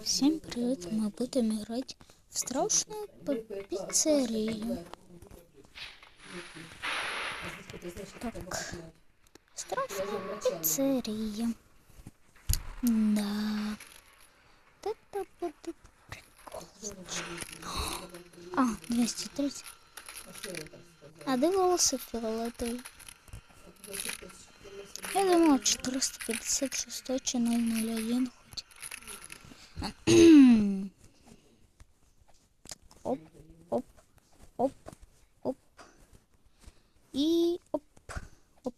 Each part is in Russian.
Всем привет! Мы будем играть в страшную п- пиццерию. Так, страшная пиццерия. Да. Это будет прикол. А, 230. А де волосы фиолетовые? Я думал 456 чи 001 хоть. Оп, оп, оп, оп. І оп, оп.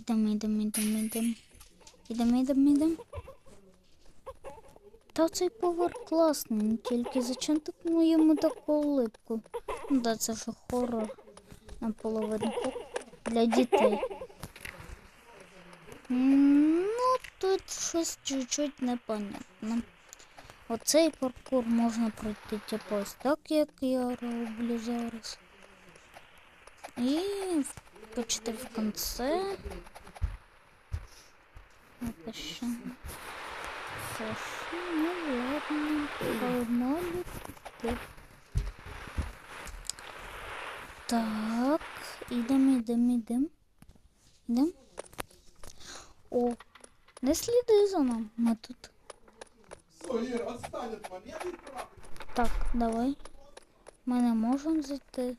Ідем, ідем, ідем, ідем. Ідем, ідем, ідем. Та цей повар класний, ну тільки зачем ну, йому таку улипку? Ну да, це ж хорор наполовину для дітей. М, Ну, тут щось чуть-чуть непонятно. Оцей паркур можна пройти типу ось так, як я роблю зараз. І почти в кінці. Это? Це що? Ну ладно. Погнали. туди. Так, ідем, ідем, ідем. Ідем. О, не сліди за нами. Ми тут. Так, давай. Ми не можемо зайти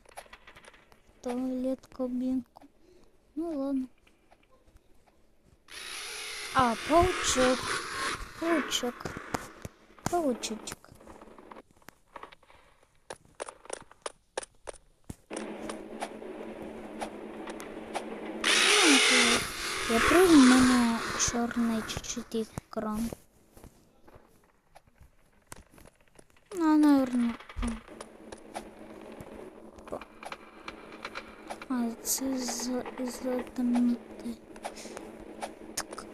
в туалет кабінку. Ну ладно. А, паучок. Паучок. Паучочек. Я прыгну, чорний чуть-чуть екран. Ну, наверное. А, а це з із-за темноти. Так.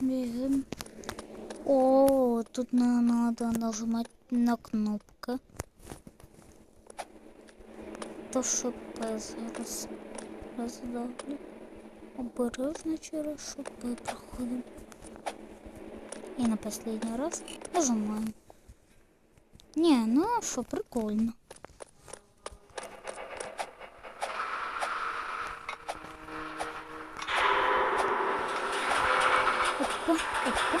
Бежим. О, тут на- надо нажимать на кнопку. То П зараз роздавлю. Обережно через що П проходимо. И на последний раз нажимаем. Не, ну а что, прикольно. Опа, опа.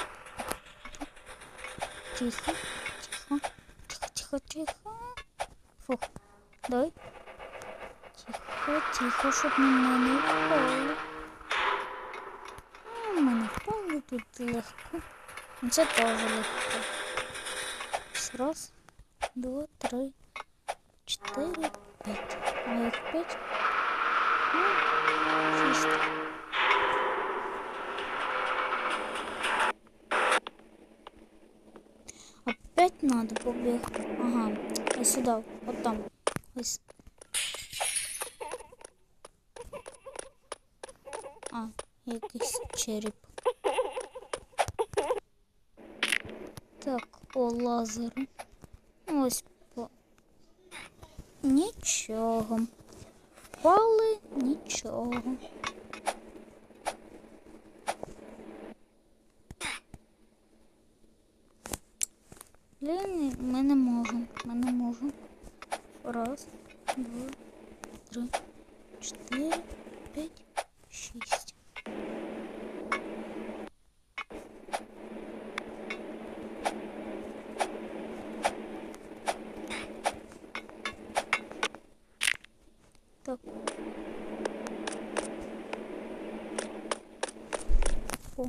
Тихо, тихо, тихо, тихо, тихо. Фух, давай. Тихо, тихо, на мене не впало. А, впало тут легко. Ну, Це теж легко. Раз, два, три, чотири, п'ять. А як п'ять? Ну, шість. Опять надо побігти. Ага, ось сюди, от там. Ось. А, якийсь череп. Так, о, лазери. Ось по. Нічого. Пали нічого. Блін, ми не можемо. Ми не можемо. Раз, два, три, чотири, п'ять, шість. О.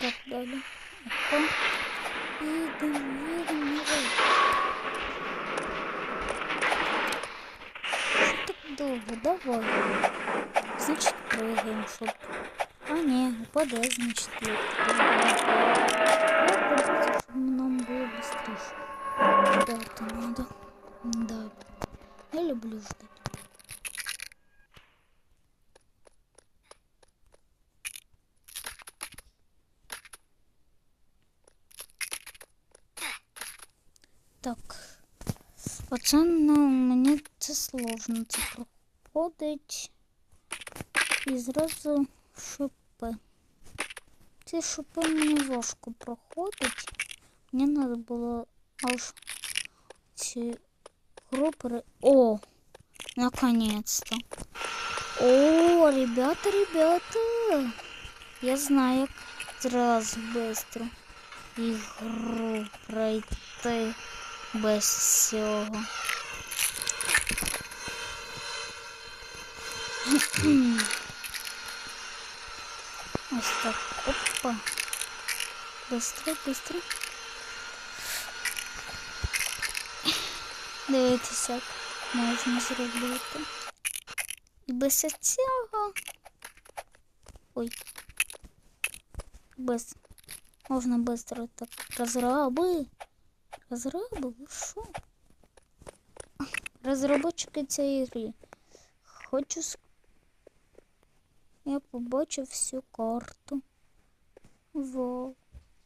Так, далі. Опа. Їдемо, їдемо, їдемо. Що так довго? Давай. Значит, прыгаем, чтоб... А, не, упаду, значит, нам было быстрее. Да, это надо. Да. Я люблю ждать. Так. Пацан, ну, мне це сложно типа, подать, и сразу зразу, щоб шипи. Ці шипи мені важко проходить. Мені треба було аж ці групи. О! Наконец-то. О, ребята, ребята. Я знаю, як зразу быстро ігру пройти без всього. Ось так. Опа. Быстро, быстро. Дивіться, як можна зробити. І без цього. Ой. Без. Можна быстро так. Розраби. Розраби, ви що? Розробочики цієї гри. Хочу с- я побачив всю карту. Вау.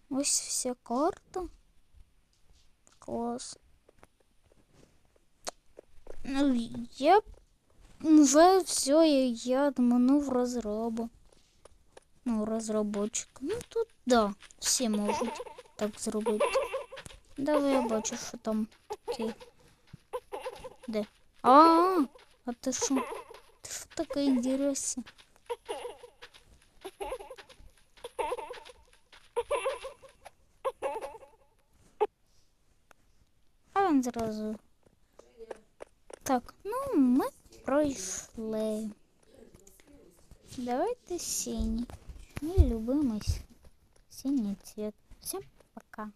Ось вся карта. Клас. Ну, я вже все, я, обманув розробу. Ну, розробочик. Ну тут да, всі можуть так зробити. Давай я бачу, що там таке. Де? А, а ти що? Ти що таке інтересне? А він зразу. Так, ну ми пройшли. Давайте синій. Мій любимий с- синій цвет. Всім пока.